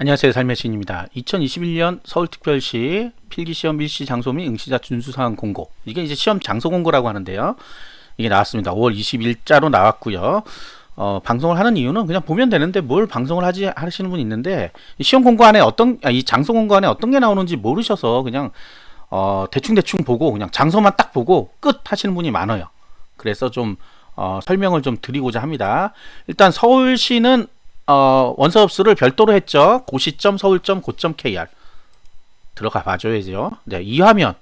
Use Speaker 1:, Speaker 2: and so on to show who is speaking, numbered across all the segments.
Speaker 1: 안녕하세요. 삶의 시인입니다. 2021년 서울특별시 필기시험 일시 장소 및 응시자 준수사항 공고. 이게 이제 시험 장소 공고라고 하는데요. 이게 나왔습니다. 5월 20일자로 나왔고요. 어, 방송을 하는 이유는 그냥 보면 되는데 뭘 방송을 하지 하시는 분이 있는데 이 시험 공고 안에 어떤 아, 이 장소 공고 안에 어떤 게 나오는지 모르셔서 그냥 어, 대충 대충 보고 그냥 장소만 딱 보고 끝 하시는 분이 많아요. 그래서 좀 어, 설명을 좀 드리고자 합니다. 일단 서울시는 어, 원서업수를 별도로 했죠. 고시점, 서울점, 고점 KR 들어가 봐줘야죠. 네, 이 화면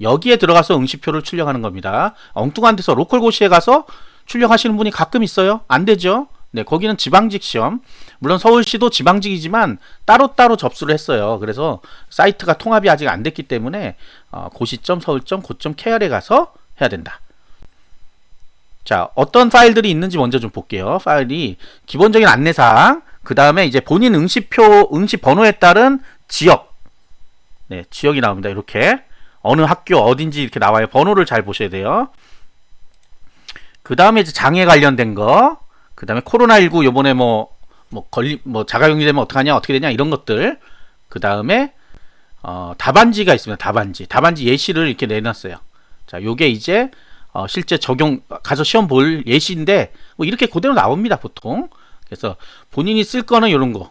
Speaker 1: 여기에 들어가서 응시표를 출력하는 겁니다. 엉뚱한 데서 로컬 고시에 가서 출력하시는 분이 가끔 있어요. 안 되죠. 네, 거기는 지방직 시험. 물론 서울시도 지방직이지만 따로따로 접수를 했어요. 그래서 사이트가 통합이 아직 안 됐기 때문에 어, 고시점, 서울점, 고점 KR에 가서 해야 된다. 자, 어떤 파일들이 있는지 먼저 좀 볼게요. 파일이 기본적인 안내사항, 그 다음에 이제 본인 응시표, 응시 번호에 따른 지역. 네, 지역이 나옵니다. 이렇게. 어느 학교, 어딘지 이렇게 나와요. 번호를 잘 보셔야 돼요. 그 다음에 이제 장애 관련된 거. 그 다음에 코로나19 요번에 뭐, 뭐, 걸리, 뭐, 자가격리 되면 어떡하냐, 어떻게 되냐, 이런 것들. 그 다음에, 어, 답안지가 있습니다. 답안지. 답안지 예시를 이렇게 내놨어요. 자, 요게 이제, 어, 실제 적용 가서 시험 볼 예시인데 뭐 이렇게 그대로 나옵니다 보통. 그래서 본인이 쓸 거는 이런 거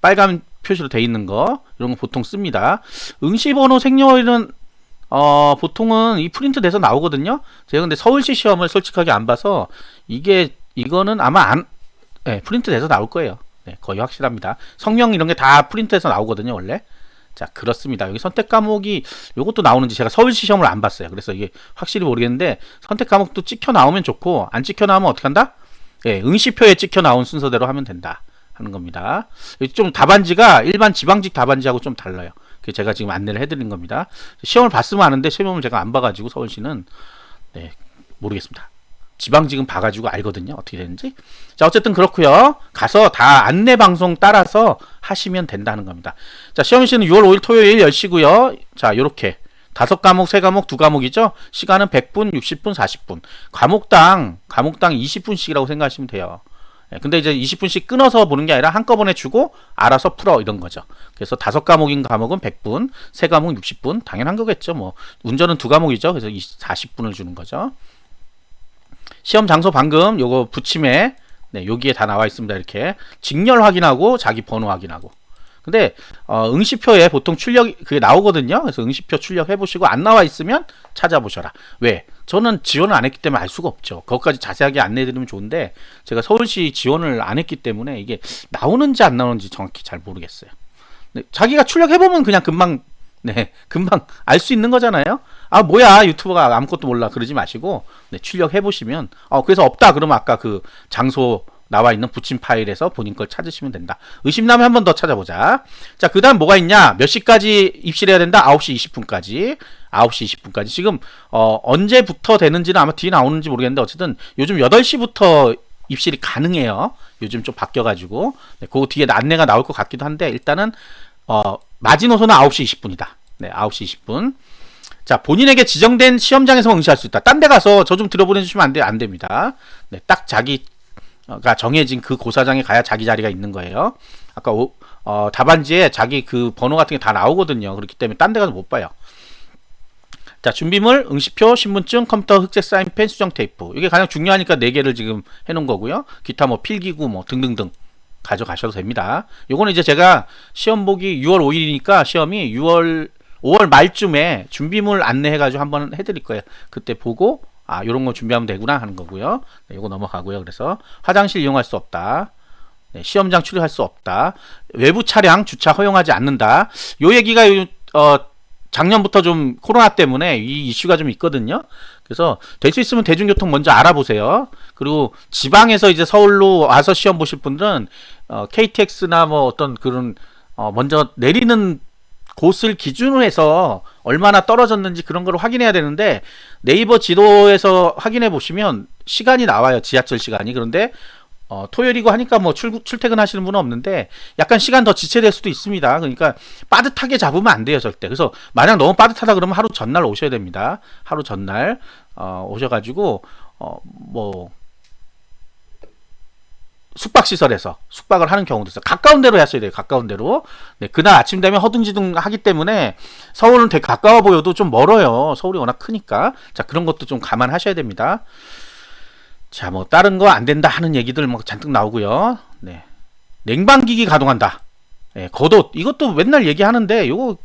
Speaker 1: 빨간 표시로 돼 있는 거 이런 거 보통 씁니다. 응시번호 생년월일은 어, 보통은 이 프린트 돼서 나오거든요. 제가 근데 서울시 시험을 솔직하게 안 봐서 이게 이거는 아마 안 네, 프린트 돼서 나올 거예요. 네, 거의 확실합니다. 성명 이런 게 다 프린트해서 나오거든요 원래 자 그렇습니다. 여기 선택 과목이 이것도 나오는지 제가 서울시 시험을 안 봤어요. 그래서 이게 확실히 모르겠는데 선택 과목도 찍혀 나오면 좋고 안 찍혀 나오면 어떻게 한다? 예, 응시표에 찍혀 나온 순서대로 하면 된다 하는 겁니다. 좀 답안지가 일반 지방직 답안지하고 좀 달라요. 그 제가 지금 안내를 해드린 겁니다. 시험을 봤으면 아는데 시험을 제가 안 봐가지고 서울시는 네 모르겠습니다 지방직은 봐가지고 알거든요. 어떻게 되는지. 자, 어쨌든 그렇고요 가서 다 안내 방송 따라서 하시면 된다는 겁니다. 자, 시험시는 6월 5일 토요일 10시고요. 자, 요렇게. 다섯 과목, 세 과목, 두 과목이죠. 시간은 100분, 60분, 40분. 과목당, 과목당 20분씩이라고 생각하시면 돼요. 예, 근데 이제 20분씩 끊어서 보는 게 아니라 한꺼번에 주고 알아서 풀어 이런 거죠. 그래서 다섯 과목인 과목은 100분, 세 과목 60분. 당연한 거겠죠. 뭐 운전은 두 과목이죠. 그래서 40분을 주는 거죠. 시험 장소 방금 요거 붙임에 네, 여기에 다 나와 있습니다. 이렇게 직렬 확인하고 자기 번호 확인하고. 근데 어, 응시표에 보통 출력 그게 나오거든요. 그래서 응시표 출력해 보시고 안 나와 있으면 찾아보셔라. 왜? 저는 지원을 안 했기 때문에 알 수가 없죠. 그것까지 자세하게 안내해 드리면 좋은데 제가 서울시 지원을 안 했기 때문에 이게 나오는지 안 나오는지 정확히 잘 모르겠어요. 네, 자기가 출력해 보면 그냥 금방 네, 금방 알 수 있는 거잖아요. 아 뭐야 유튜버가 아무것도 몰라 그러지 마시고 네, 출력해 보시면 어 그래서 없다 그러면 아까 그 장소 나와 있는 붙임 파일에서 본인 걸 찾으시면 된다. 의심나면 한 번 더 찾아보자. 자, 그 다음 뭐가 있냐? 몇 시까지 입실해야 된다? 9시 20분까지. 9시 20분까지. 지금, 어, 언제부터 되는지는 아마 뒤에 나오는지 모르겠는데, 어쨌든 요즘 8시부터 입실이 가능해요. 요즘 좀 바뀌어가지고. 네, 그 뒤에 안내가 나올 것 같기도 한데, 일단은, 어, 마지노선은 9시 20분이다. 네, 9시 20분. 자, 본인에게 지정된 시험장에서 응시할 수 있다. 딴 데 가서 저 좀 들어보내주시면 안, 돼, 안 됩니다. 네, 딱 자기가 정해진 그 고사장에 가야 자기 자리가 있는 거예요. 아까 오, 어, 답안지에 자기 그 번호 같은 게 다 나오거든요. 그렇기 때문에 딴 데 가서 못 봐요. 자, 준비물, 응시표, 신분증, 컴퓨터, 흑색 사인펜, 수정 테이프. 이게 가장 중요하니까 4개를 지금 해놓은 거고요. 기타 뭐 필기구 뭐 등등등. 가져가셔도 됩니다. 요거는 이제 제가 시험 보기 6월 5일이니까 시험이 6월 5월 말쯤에 준비물 안내해가지고 한번 해드릴 거예요. 그때 보고 아 요런 거 준비하면 되구나 하는 거고요. 네, 요거 넘어가고요. 그래서 화장실 이용할 수 없다. 네, 시험장 출입할 수 없다. 외부 차량 주차 허용하지 않는다. 요 얘기가 어, 작년부터 좀 코로나 때문에 이 이슈가 좀 있거든요. 그래서 될 수 있으면 대중교통 먼저 알아보세요. 그리고 지방에서 이제 서울로 와서 시험 보실 분들은 어, KTX나 뭐 어떤 그런 어, 먼저 내리는 곳을 기준으로 해서 얼마나 떨어졌는지 그런 걸 확인해야 되는데 네이버 지도에서 확인해 보시면 시간이 나와요. 지하철 시간이. 그런데 어, 토요일이고 하니까 뭐 출, 출퇴근 하시는 분은 없는데 약간 시간 더 지체될 수도 있습니다. 그러니까 빠듯하게 잡으면 안 돼요, 절대. 그래서 만약 너무 빠듯하다 그러면 하루 전날 오셔야 됩니다. 하루 전날 어, 오셔가지고 어, 뭐 숙박 시설에서 숙박을 하는 경우도 있어요. 가까운 데로 하셔야 돼요. 가까운 데로. 네, 그날 아침 되면 허둥지둥 하기 때문에 서울은 되게 가까워 보여도 좀 멀어요. 서울이 워낙 크니까. 자, 그런 것도 좀 감안하셔야 됩니다. 자, 뭐 다른 거 안 된다 하는 얘기들 뭐 잔뜩 나오고요. 네. 냉방기기 가동한다. 네, 겉옷 이것도 맨날 얘기하는데 요거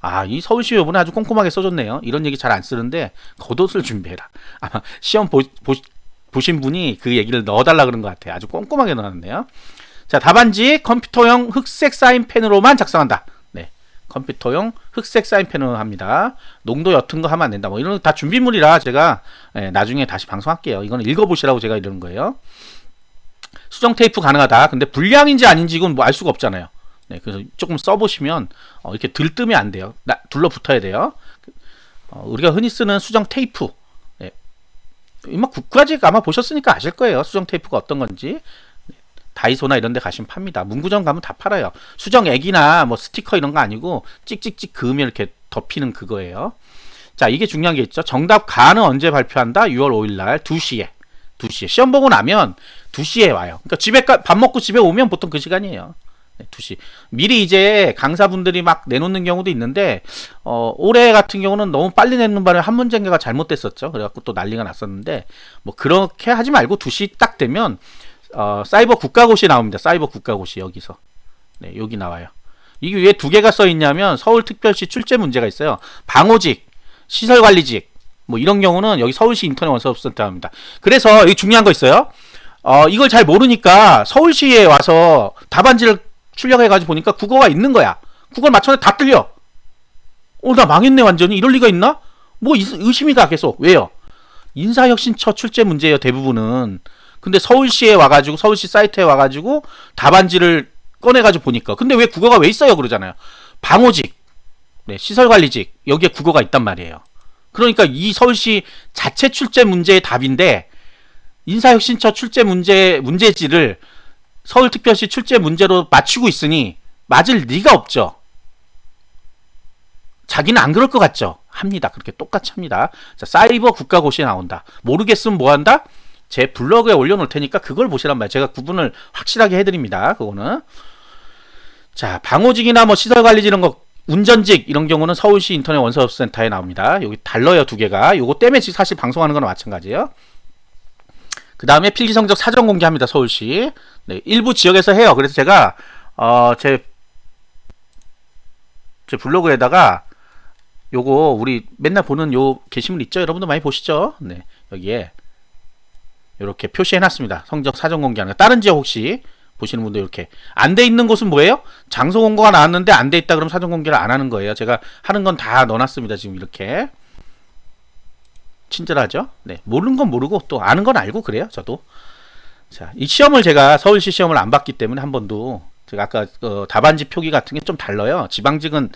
Speaker 1: 아, 이 서울시 요번에 아주 꼼꼼하게 써줬네요. 이런 얘기 잘 안 쓰는데 겉옷을 준비해라. 아마 시험 보, 보, 보신 분이 그 얘기를 넣어달라 그런 것 같아요. 아주 꼼꼼하게 넣어놨네요. 자, 답안지 컴퓨터용 흑색 사인펜으로만 작성한다. 네. 컴퓨터용 흑색 사인펜으로 합니다. 농도 옅은 거 하면 안 된다. 뭐 이런 거다 준비물이라 제가 예, 나중에 다시 방송할게요. 이거는 읽어보시라고 제가 이러는 거예요. 수정 테이프 가능하다. 근데 불량인지 아닌지 이건 뭐 알 수가 없잖아요. 네, 그래서 조금 써보시면 어, 이렇게 들뜨면 안 돼요. 나, 둘러붙어야 돼요. 어, 우리가 흔히 쓰는 수정 테이프. 네. 이마 국가직 아마 보셨으니까 아실 거예요. 수정 테이프가 어떤 건지. 네, 다이소나 이런 데 가시면 팝니다. 문구점 가면 다 팔아요. 수정 액이나 뭐 스티커 이런 거 아니고 찍찍찍 그으면 이렇게 덮이는 그거예요. 자, 이게 중요한 게 있죠. 정답 가는 언제 발표한다? 6월 5일 날 2시에. 2시에. 시험 보고 나면 2시에 와요. 그러니까 집에 가, 밥 먹고 집에 오면 보통 그 시간이에요. 네, 2시. 미리 이제 강사분들이 막 내놓는 경우도 있는데 어, 올해 같은 경우는 너무 빨리 내는 바람에 한 문제가 잘못됐었죠. 그래갖고 또 난리가 났었는데 뭐 그렇게 하지 말고 2시 딱 되면 어, 사이버 국가고시 나옵니다. 사이버 국가고시 여기서. 네, 여기 나와요. 이게 왜 두 개가 써 있냐면 서울특별시 출제 문제가 있어요. 방호직, 시설관리직 뭐 이런 경우는 여기 서울시 인터넷 원서센터 합니다. 그래서 여기 중요한 거 있어요. 어, 이걸 잘 모르니까 서울시에 와서 답안지를 출력해가지고 보니까 국어가 있는 거야. 국어를 맞췄는데 다 틀려. 어, 나 망했네, 완전히. 이럴 리가 있나? 뭐, 의심이 가, 계속. 왜요? 인사혁신처 출제 문제예요, 대부분은. 근데 서울시에 와가지고, 서울시 사이트에 와가지고, 답안지를 꺼내가지고 보니까. 근데 왜 국어가 왜 있어요? 그러잖아요. 방호직, 네, 시설관리직, 여기에 국어가 있단 말이에요. 그러니까 이 서울시 자체 출제 문제의 답인데, 인사혁신처 출제 문제, 문제지를 서울특별시 출제 문제로 맞추고 있으니 맞을 리가 없죠. 자기는 안 그럴 것 같죠? 합니다. 그렇게 똑같이 합니다. 자, 사이버 국가고시에 나온다. 모르겠으면 뭐 한다? 제 블로그에 올려놓을 테니까 그걸 보시란 말이에요. 제가 구분을 확실하게 해드립니다. 그거는. 자, 방호직이나 뭐 시설관리직 이런 거, 운전직 이런 경우는 서울시 인터넷 원서센터에 나옵니다. 여기 달러요 두 개가. 요거 때문에 사실 방송하는 거나 마찬가지예요. 그 다음에 필기 성적 사전 공개합니다. 서울시. 네, 일부 지역에서 해요. 그래서 제가 어, 제, 제 블로그에다가 요거 우리 맨날 보는 요 게시물 있죠? 여러분도 많이 보시죠? 네, 여기에 이렇게 표시해놨습니다. 성적 사전 공개하는 거. 다른 지역 혹시 보시는 분들 이렇게 안 돼 있는 곳은 뭐예요? 장소 공고가 나왔는데 안 돼 있다 그러면 사전 공개를 안 하는 거예요. 제가 하는 건 다 넣어놨습니다. 지금 이렇게. 친절하죠? 네. 모르는 건 모르고 또 아는 건 알고 그래요. 저도. 자, 이 시험을 제가 서울시 시험을 안 봤기 때문에 한 번도 제가 아까 어, 답안지 표기 같은 게 좀 달라요. 지방직은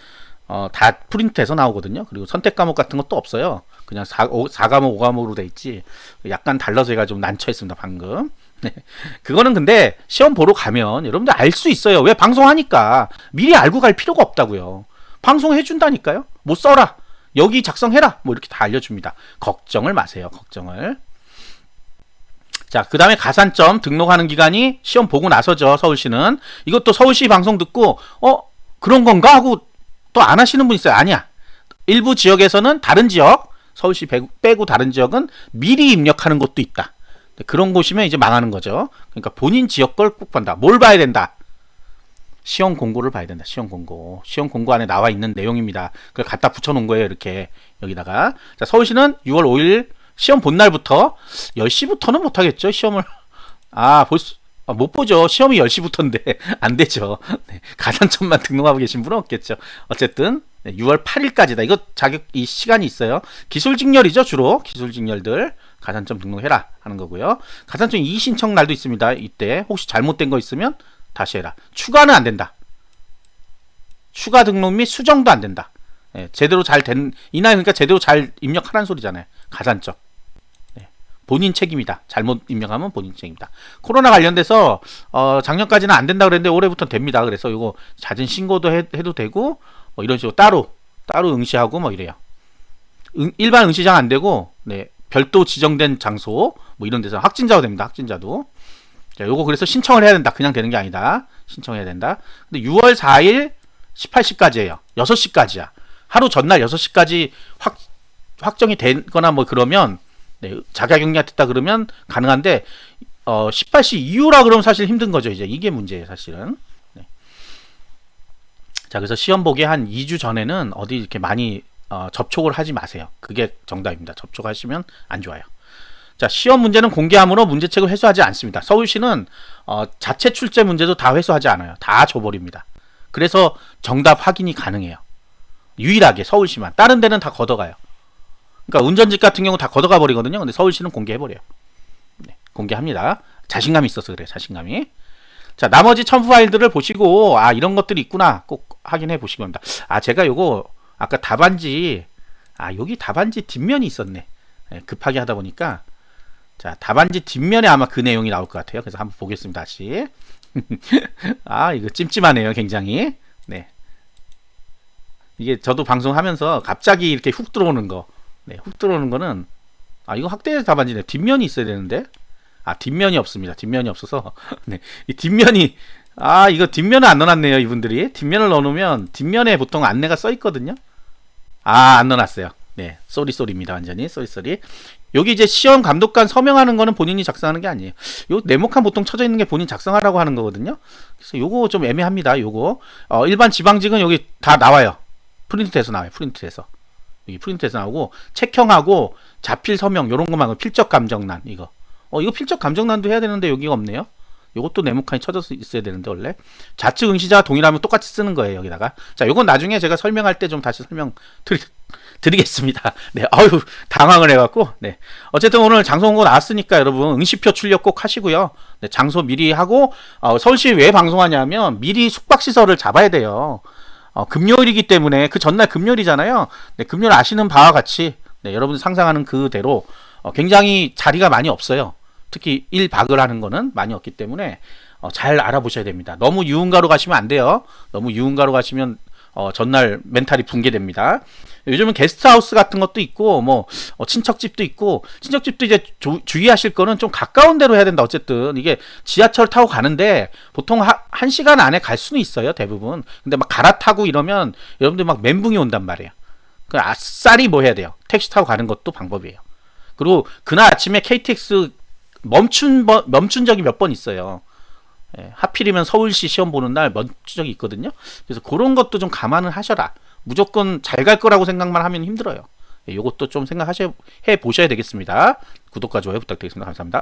Speaker 1: 어, 다 프린트해서 나오거든요. 그리고 선택 과목 같은 것도 없어요. 그냥 4, 5, 4과목, 5과목으로 돼 있지. 약간 달라서 제가 좀 난처했습니다. 방금. 네. 그거는 근데 시험 보러 가면 여러분들 알 수 있어요. 왜 방송하니까 미리 알고 갈 필요가 없다고요. 방송해 준다니까요. 못 써라. 여기 작성해라. 뭐 이렇게 다 알려줍니다. 걱정을 마세요. 걱정을. 자, 그 다음에 가산점 등록하는 기간이 시험 보고 나서죠. 서울시는. 이것도 서울시 방송 듣고, 어, 그런 건가? 하고 또 안 하시는 분 있어요. 아니야. 일부 지역에서는 다른 지역, 서울시 빼고 다른 지역은 미리 입력하는 곳도 있다. 그런 곳이면 이제 망하는 거죠. 그러니까 본인 지역 걸 꼭 본다. 뭘 봐야 된다? 시험 공고를 봐야 된다. 시험 공고. 시험 공고 안에 나와 있는 내용입니다. 그걸 갖다 붙여 놓은 거예요. 이렇게 여기다가. 자, 서울시는 6월 5일 시험 본 날부터 10시부터는 못 하겠죠. 시험을 아, 볼 수, 아, 못 보죠. 시험이 10시부터인데 안 되죠. 네, 가산점만 등록하고 계신 분은 없겠죠. 어쨌든 네, 6월 8일까지다. 이거 자격 이 시간이 있어요. 기술직렬이죠, 주로. 기술직렬들 가산점 등록해라 하는 거고요. 가산점 이신청 날도 있습니다. 이때 혹시 잘못된 거 있으면 다시 해라. 추가는 안 된다. 추가 등록 및 수정도 안 된다. 예, 제대로 잘 된, 이날 그러니까 제대로 잘 입력하라는 소리잖아요. 가산점. 예, 본인 책임이다. 잘못 입력하면 본인 책임이다. 코로나 관련돼서, 어, 작년까지는 안 된다 그랬는데 올해부터 됩니다. 그래서 이거 잦은 신고도 해, 도 되고, 뭐 이런 식으로 따로, 따로 응시하고 뭐 이래요. 응, 일반 응시장 안 되고, 네, 별도 지정된 장소, 뭐 이런 데서 확진자가 됩니다. 확진자도. 자, 요거 그래서 신청을 해야 된다. 그냥 되는 게 아니다. 신청해야 된다. 근데 6월 4일 18시까지예요. 6시까지야. 하루 전날 6시까지 확 확정이 되거나 뭐 그러면 네, 자가격리가 됐다 그러면 가능한데 어 18시 이후라 그러면 사실 힘든 거죠. 이제 이게 문제예요, 사실은. 네. 자, 그래서 시험 보기 한 2주 전에는 어디 이렇게 많이 어, 접촉을 하지 마세요. 그게 정답입니다. 접촉하시면 안 좋아요. 자, 시험 문제는 공개함으로 문제책을 회수하지 않습니다. 서울시는 어, 자체 출제 문제도 다 회수하지 않아요. 다 줘버립니다. 그래서 정답 확인이 가능해요. 유일하게 서울시만. 다른 데는 다 걷어가요. 그러니까 운전직 같은 경우 다 걷어가 버리거든요. 근데 서울시는 공개해버려요. 네, 공개합니다. 자신감이 있어서 그래요. 자신감이. 자, 나머지 첨부 파일들을 보시고, 아, 이런 것들이 있구나. 꼭 확인해 보시기 바랍니다. 아, 제가 요거, 아까 답안지, 아, 여기 답안지 뒷면이 있었네. 네, 급하게 하다 보니까. 자, 답안지 뒷면에 아마 그 내용이 나올 것 같아요. 그래서 한번 보겠습니다. 다시. 아, 이거 찜찜하네요. 굉장히. 네. 이게 저도 방송하면서 갑자기 이렇게 훅 들어오는 거. 네, 훅 들어오는 거는, 아, 이거 확대 답안지네. 뒷면이 있어야 되는데. 아, 뒷면이 없습니다. 뒷면이 없어서. 네. 이 뒷면이, 아, 이거 뒷면을 안 넣어놨네요. 이분들이. 뒷면을 넣어놓으면 뒷면에 보통 안내가 써 있거든요. 아, 안 넣어놨어요. 네. 쏘리 쏘리입니다. 완전히. 쏘리 쏘리. 여기 이제 시험 감독관 서명하는 거는 본인이 작성하는 게 아니에요. 요 네모칸 보통 쳐져 있는 게 본인 작성하라고 하는 거거든요. 그래서 요거 좀 애매합니다. 요거. 어, 일반 지방직은 여기 다 나와요. 프린트돼서 나와요. 프린트돼서. 여기 프린트돼서 나오고 책형하고 자필 서명 요런 것만 필적 감정란 이거. 어, 이거 필적 감정란도 해야 되는데 여기가 없네요. 요것도 네모칸이 쳐져 있어야 되는데 원래. 좌측 응시자와 동일하면 똑같이 쓰는 거예요 여기다가. 자 요건 나중에 제가 설명할 때 좀 다시 설명 드리, 드리겠습니다. 네 아유 당황을 해갖고 네. 어쨌든 오늘 장소 공고 나왔으니까 여러분 응시표 출력 꼭 하시고요. 네 장소 미리 하고 어, 서울시 왜 방송하냐면 미리 숙박시설을 잡아야 돼요. 어, 금요일이기 때문에 그 전날 금요일이잖아요. 네 금요일 아시는 바와 같이 네 여러분 상상하는 그대로 어, 굉장히 자리가 많이 없어요 특히 1박을 하는 거는 많이 없기 때문에 어, 잘 알아보셔야 됩니다. 너무 유흥가로 가시면 안 돼요. 너무 유흥가로 가시면 어, 전날 멘탈이 붕괴됩니다. 요즘은 게스트하우스 같은 것도 있고 뭐 어, 친척집도 있고 친척집도 이제 조, 주의하실 거는 좀 가까운 데로 해야 된다. 어쨌든 이게 지하철 타고 가는데 보통 하, 한 시간 안에 갈 수는 있어요. 대부분. 근데 막 갈아타고 이러면 여러분들 막 멘붕이 온단 말이에요. 그 아싸리 뭐 해야 돼요. 택시 타고 가는 것도 방법이에요. 그리고 그날 아침에 KTX 멈춘 번, 멈춘 적이 몇 번 있어요. 예, 하필이면 서울시 시험 보는 날 멈춘 적이 있거든요. 그래서 그런 것도 좀 감안을 하셔라. 무조건 잘 갈 거라고 생각만 하면 힘들어요. 예, 요것도 좀 생각하셔 해 보셔야 되겠습니다. 구독과 좋아요 부탁드리겠습니다. 감사합니다.